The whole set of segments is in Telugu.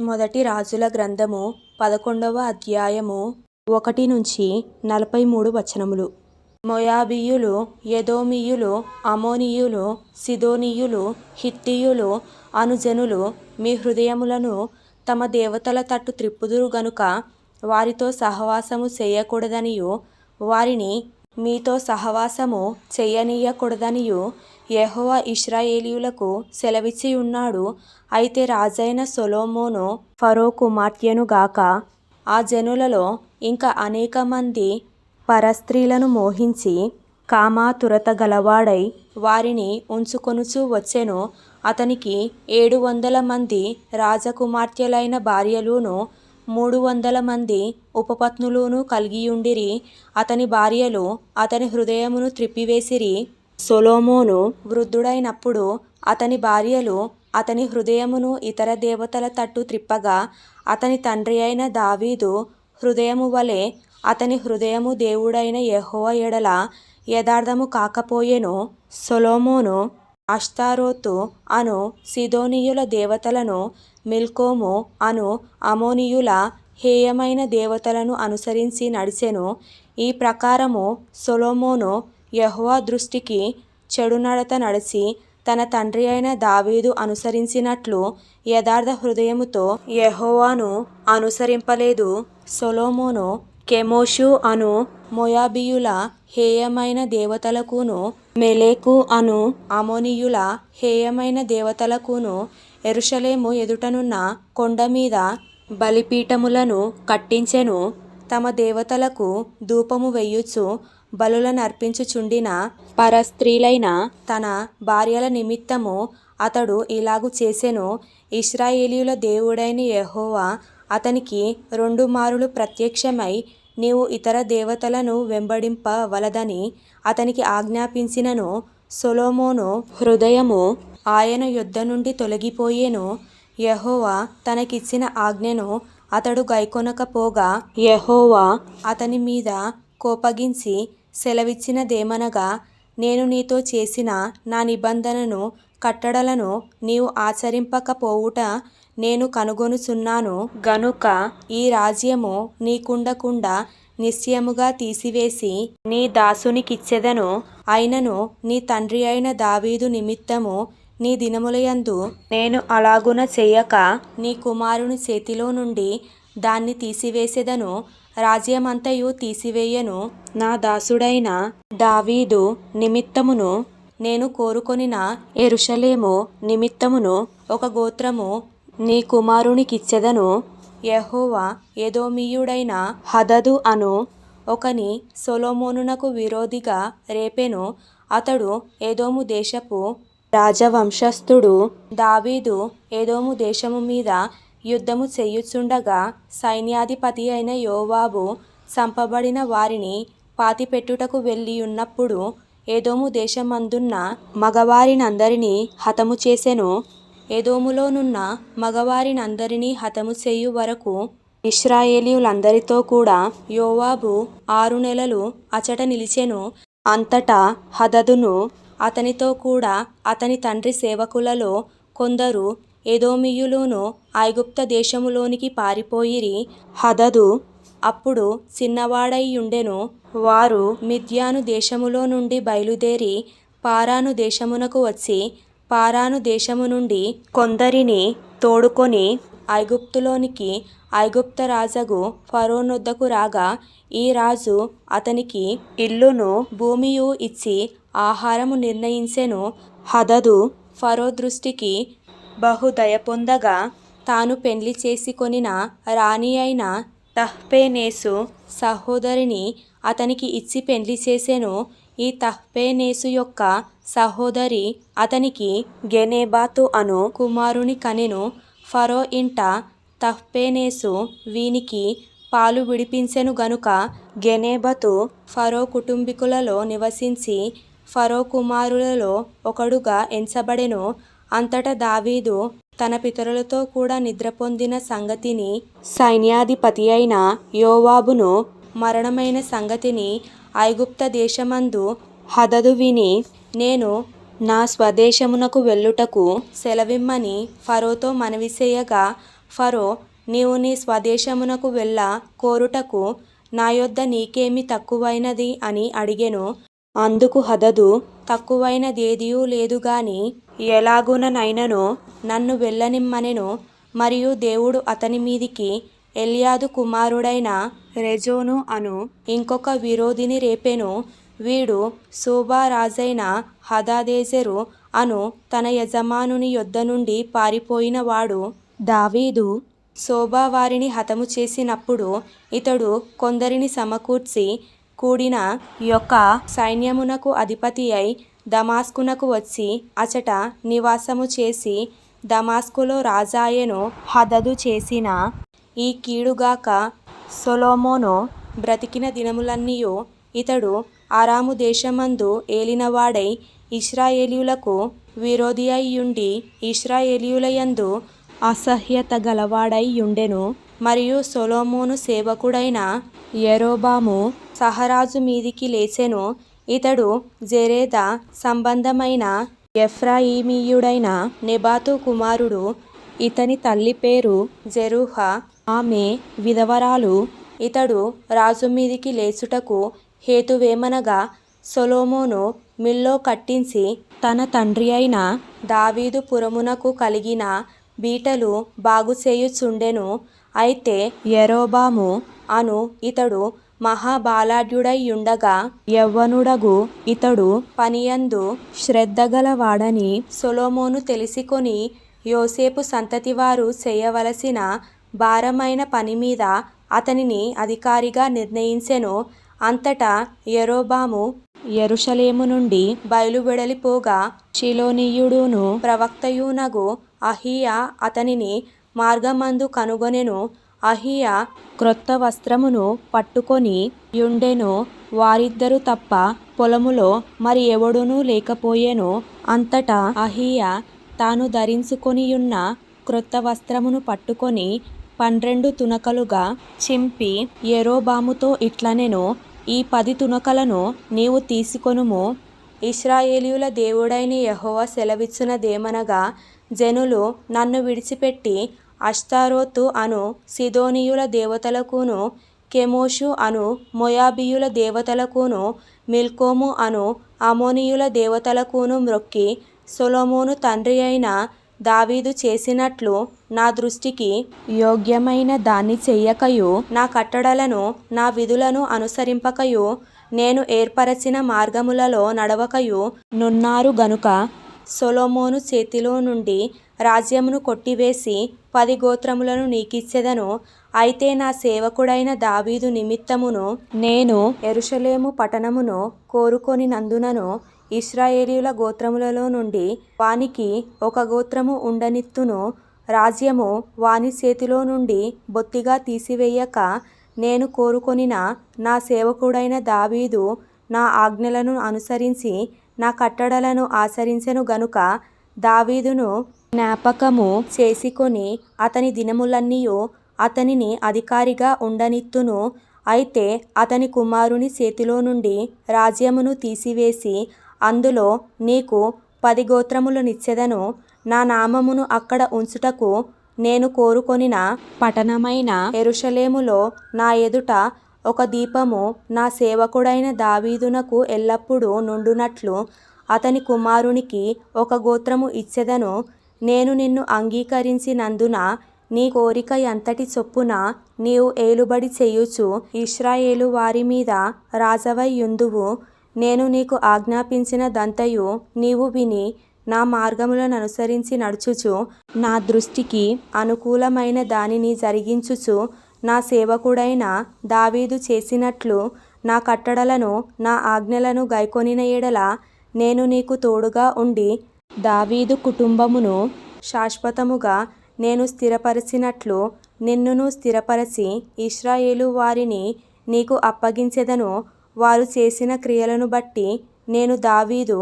మొదటి రాజుల గ్రంథము పదకొండవ అధ్యాయము ఒకటి నుంచి నలభై మూడు వచనములు. మొయాబియులు యదోమియులు అమోనియులు సిదోనియులు హిత్తీయులు అనుజనులు మీ హృదయములను తమ దేవతల తట్టు త్రిప్పుదురు గనుక వారితో సహవాసము చేయకూడదనియు వారిని మీతో సహవాసము చేయనీయకూడదనియు యెహోవా ఇశ్రాయేలీయులకు సెలవిచ్చి ఉన్నాడు అయితే రాజైన సొలొమోను ఫరో కుమార్తెను గాక ఆ జనులలో ఇంకా అనేక మంది పరస్త్రీలను మోహించి కామాతురత గలవాడై వారిని ఉంచుకొనుచు వచ్చెను. అతనికి ఏడు వందల మంది రాజకుమార్తెలైన భార్యలును మూడు వందల మంది ఉపపత్నులును కలిగియుండిరి. అతని భార్యలు అతని హృదయమును త్రిప్పివేసిరి. సొలొమోను వృద్ధుడైనప్పుడు అతని భార్యలు అతని హృదయమును ఇతర దేవతల తట్టు త్రిప్పగా అతని తండ్రి అయిన దావీదు హృదయము వలె అతని హృదయము దేవుడైన యహోవ ఎడల యథార్థము కాకపోయేను. సొలొమోను అష్తారోతు అను సిదోనీయుల దేవతలను మిల్కోము అను అమోనీయుల హేయమైన దేవతలను అనుసరించి నడిచెను. ఈ ప్రకారము సొలొమోను యెహోవా దృష్టికి చెడునడత నడిచి తన తండ్రి అయిన దావీదు అనుసరించినట్లు యథార్థ హృదయముతో యెహోవాను అనుసరింపలేదు. సొలోమోను కెమోషు అను మొయాబియుల హేయమైన దేవతలకును మెలేకు అను అమోనియుల హేయమైన దేవతలకును ఎరుషలేము ఎదుటనున్న కొండ మీద బలిపీఠములను కట్టించెను. తమ దేవతలకు ధూపము వెయ్యుచు బలులనర్పించుచుండిన పరస్త్రీలైన తన భార్యల నిమిత్తము అతడు ఇలాగు చేసెను. ఇశ్రాయేలీయుల దేవుడైన యెహోవా అతనికి రెండు మారులు ప్రత్యక్షమై నీవు ఇతర దేవతలను వెంబడింపవలదని అతనికి ఆజ్ఞాపించినను. సొలోమోను హృదయము ఆయన యొద్ద నుండి తొలగిపోయెను. యహోవా తనకిచ్చిన ఆజ్ఞను అతడు గైకొనకపోగా యెహోవా అతని మీద కోపగించి సెలవిచ్చినదేమనగా నేను నీతో చేసిన నా నిబంధనను కట్టడలను నీవు ఆచరింపకపోవుట నేను కనుగొనుచున్నాను. గనుక ఈ రాజ్యము నీకుండకుండా నిశ్చయముగా తీసివేసి నీ దాసునికిచ్చెదను. అయినను నీ తండ్రి అయిన దావీదు నిమిత్తము నీ దినములయందు నేను అలాగున చేయక నీ కుమారుని చేతిలో నుండి దాన్ని తీసివేసేదను రాజ్యమంతయు తీసివేయను. నా దాసుడైన దావీదు నిమిత్తమును నేను కోరుకొనిన ఎరుషలేము నిమిత్తమును ఒక గోత్రము నీ కుమారునికిచ్చెదను. యహోవా ఎదోమీయుడైన హదదు అను ఒకని సొలోమోనునకు విరోధిగా రేపెను. అతడు ఎదోము దేశపు రాజవంశస్థుడు దావీదు ఎదోము దేశము మీద యుద్ధము చేయుచుండగా సైన్యాధిపతి అయిన యోవాబు చంపబడిన వారిని పాతిపెట్టుటకు వెళ్ళియున్నప్పుడు ఏదోము దేశమందున్న మగవారినందరినీ హతము చేసెను. ఎదోములోనున్న మగవారినందరినీ హతము చేయు వరకు ఇశ్రాయేలీయులందరితో కూడా యోవాబు ఆరు నెలలు అచట నిలిచెను. అంతటా హదదును అతనితో కూడా అతని తండ్రి సేవకులలో కొందరు ఎదోమీయులును ఐగుప్త దేశములోనికి పారిపోయిరి. హదదు అప్పుడు చిన్నవాడైయుండెను వారు మిద్యాను దేశములో నుండి బయలుదేరి పారాను దేశమునకు వచ్చి పారాను దేశము నుండి కొందరిని తోడుకొని ఐగుప్తులోనికి ఐగుప్త రాజగు ఫరోనొద్దకు రాగా ఈ రాజు అతనికి ఇల్లును భూమియు ఇచ్చి ఆహారము నిర్ణయించెను. హదదు ఫరో దృష్టికి బహుదయ పొందగా తాను పెండ్లి చేసుకొనిన రాణి అయిన తహ్పేనేసు సహోదరిని అతనికి ఇచ్చి పెండ్లి చేసెను. ఈ తహ్పేనేసు యొక్క సహోదరి అతనికి గెనేబాతు అను కుమారుని కనెను. ఫరో ఇంట తహ్పేనేసు వీనికి పాలు విడిపించెను గనుక గెనేబతు ఫరో కుటుంబీకులలో నివసించి ఫరో కుమారులలో ఒకడుగా ఎంచబడెను. అంతటా దావీదు తన పితరులతో కూడా నిద్రపొందిన సంగతిని సైన్యాధిపతి అయిన యోవాబును మరణమైన సంగతిని ఐగుప్త దేశమందు హదదు విని నేను నా స్వదేశమునకు వెళ్ళుటకు సెలవిమ్మని ఫరోతో మనవి చేయగా ఫరో నీవు నీ స్వదేశమునకు వెళ్ళ కోరుటకు నా యొద్ద నీకేమి తక్కువైనది? అని అడిగెను. అందుకు హదదు తక్కువైనదేదియూ లేదు గాని ఎలాగుననైనను నన్ను వెళ్ళనిమ్మనెను. మరియు దేవుడు అతని మీదికి ఎలియాదు కుమారుడైన రెజోను అను ఇంకొక విరోధిని రేపెను. వీడు సోబా రాజైన హదాదేజరు అను తన యజమానుని యొద్ద నుండి పారిపోయినవాడు దావీదు శోభా వారిని హతము చేసినప్పుడు ఇతడు కొందరిని సమకూర్చి కూడిన యొక్క సైన్యమునకు అధిపతి అయి దమాస్కునకు వచ్చి అచట నివాసము చేసి దమాస్కులో రాజాయను హదదు చేసిన ఈ కీడుగాక సొలోమోను బ్రతికిన దినములన్నీయు ఇతడు ఆరాము దేశమందు ఏలినవాడై ఇస్రాయేలీయులకు విరోధి అయ్యుండి ఇస్రాయేలీయులయందు అసహ్యత గలవాడై యుండెను మరియు సొలొమోను సేవకుడైన యరొబాము సహరాజు మీదికి లేచెను. ఇతడు జెరేద సంబంధమైన ఎఫ్రాయిమీయుడైన నెబాతు కుమారుడు. ఇతని తల్లి పేరు జెరూహ. ఆమె విధవరాలు. ఇతడు రాజు మీదికి లేచుటకు హేతువేమనగా సొలొమోను మిల్లో కట్టించి తన తండ్రి అయిన దావీదు పురమునకు కలిగిన బీటలు బాగుచేయుచుండెను. అయితే యరొబాము అను ఇతడు మహాబలాఢ్యుడైయుండగా యవ్వనుడగు ఇతడు పనియందు శ్రద్ధగలవాడని సొలొమోను తెలిసికొని యోసేపు సంతతివారు చేయవలసిన భారమైన పని మీద అతనిని అధికారిగా నిర్ణయించెను. అంతటా యరొబాము యెరూషలేము నుండి బయలువెడలిపోగా షిలోనీయుడును ప్రవక్తయునగు అహియా అతనిని మార్గమందు కనుగొనెను. అహియా క్రొత్త వస్త్రమును పట్టుకొని యుండెను. వారిద్దరు తప్ప పొలములో మరి ఎవడునూ లేకపోయెను. అంతటా అహియా తాను ధరించుకొనియున్న క్రొత్త వస్త్రమును పట్టుకొని పన్నెండు తునకలుగా చింపి ఎరోబాముతో ఇట్లనెను. ఈ పది తునకలను నీవు తీసుకొనుము. ఇస్రాయేలీయుల దేవుడైన యహోవా సెలవిచ్చునదేమనగా జనులు నన్ను విడిచిపెట్టి అష్తారోతు అను సిదోనియుల దేవతలకును కెమోషు అను మొయాబియుల దేవతలకును మిల్కోము అను అమోనియుల దేవతలకును మ్రొక్కి సొలోమోను తండ్రి అయిన దావీదు చేసినట్లు నా దృష్టికి యోగ్యమైన దాన్ని చెయ్యకయు నా కట్టడలను నా విధులను అనుసరింపకయు నేను ఏర్పరచిన మార్గములలో నడవకయు నున్నారు గనుక సొలోమోను చేతిలో నుండి రాజ్యమును కొట్టివేసి పది గోత్రములను నీకిచ్చెదను. అయితే నా సేవకుడైన దావీదు నిమిత్తమును నేను ఎరుషలేము పట్టణమును కోరుకొని నందునను ఇస్రాయేలీల గోత్రములలో నుండి వానికి ఒక గోత్రము ఉండనిత్తును. రాజ్యము వాని చేతిలో నుండి బొత్తిగా తీసివేయక నేను కోరుకొనిన నా సేవకుడైన దావీదు నా ఆజ్ఞలను అనుసరించి నా కట్టడలను ఆచరించెను గనుక దావీదును జ్ఞాపకము చేసుకొని అతని దినములన్నీ అతనిని అధికారిగా ఉండనిత్తును. అయితే అతని కుమారుని చేతిలో నుండి రాజ్యమును తీసివేసి అందులో నీకు పది గోత్రములనిచ్చెదను నా నామమును అక్కడ ఉంచుటకు నేను కోరుకొనిన పట్టణమైన ఎరుషలేములో నా ఎదుట ఒక దీపము నా సేవకుడైన దావీదునకు ఎల్లప్పుడూ నుండునట్లు అతని కుమారునికి ఒక గోత్రము ఇచ్చెదను. నేను నిన్ను అంగీకరించినందున నీ కోరిక ఎంతటి చొప్పున నీవు ఏలుబడి చేయుచు ఇస్రాయేలు వారి మీద రాజవై యుందువు. నేను నీకు ఆజ్ఞాపించిన దంతయు నీవు విని నా మార్గములను అనుసరించి నడుచుచు నా దృష్టికి అనుకూలమైన దానిని జరిగించుచు నా సేవకుడైన దావీదు చేసినట్లు నా కట్టడలను నా ఆజ్ఞలను గైకొనిన ఎడల నేను నీకు తోడుగా ఉండి దావీదు కుటుంబమును శాశ్వతముగా నేను స్థిరపరిచినట్లు నిన్నును స్థిరపరచి ఇస్రాయేలు వారిని నీకు అప్పగించెదను. వారు చేసిన క్రియలను బట్టి నేను దావీదు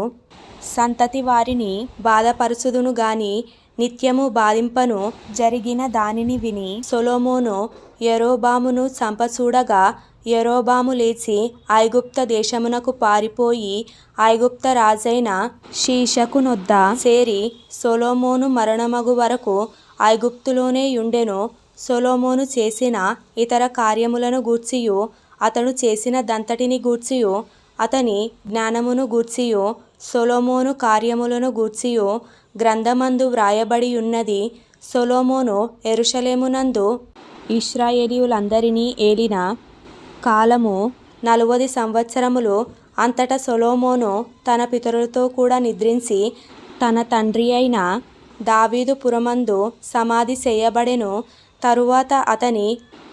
సంతతి వారిని బాధపరచుదును గాని నిత్యము బాధింపను జరిగిన దానిని విని సొలోమోను ఎరోబామును చంపచూడగా యరొబాము లేచి ఐగుప్త దేశమునకు పారిపోయి ఐగుప్త రాజైన శీషకునొద్ద చేరి సొలోమోను మరణమగు వరకు ఐగుప్తులోనే యుండెను. సొలోమోను చేసిన ఇతర కార్యములను గూర్చియు అతడు చేసిన దంతటిని గూర్చియు అతని జ్ఞానమును గూర్చియో సొలొమోను కార్యములను గూర్చియో గ్రంథమందు వ్రాయబడి ఉన్నది సొలొమోను యెరూషలేమునందు ఇశ్రాయేలీయులందరినీ ఏలిన కాలము నలువది సంవత్సరములు అంతటా సొలొమోను తన పితరులతో కూడా నిద్రించి తన తండ్రి అయిన దావీదు పురమందు సమాధి చేయబడెను. తరువాత అతని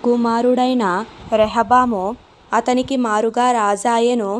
కుమారుడైన రెహబాము అతనికి మారుగా రాజాయెను.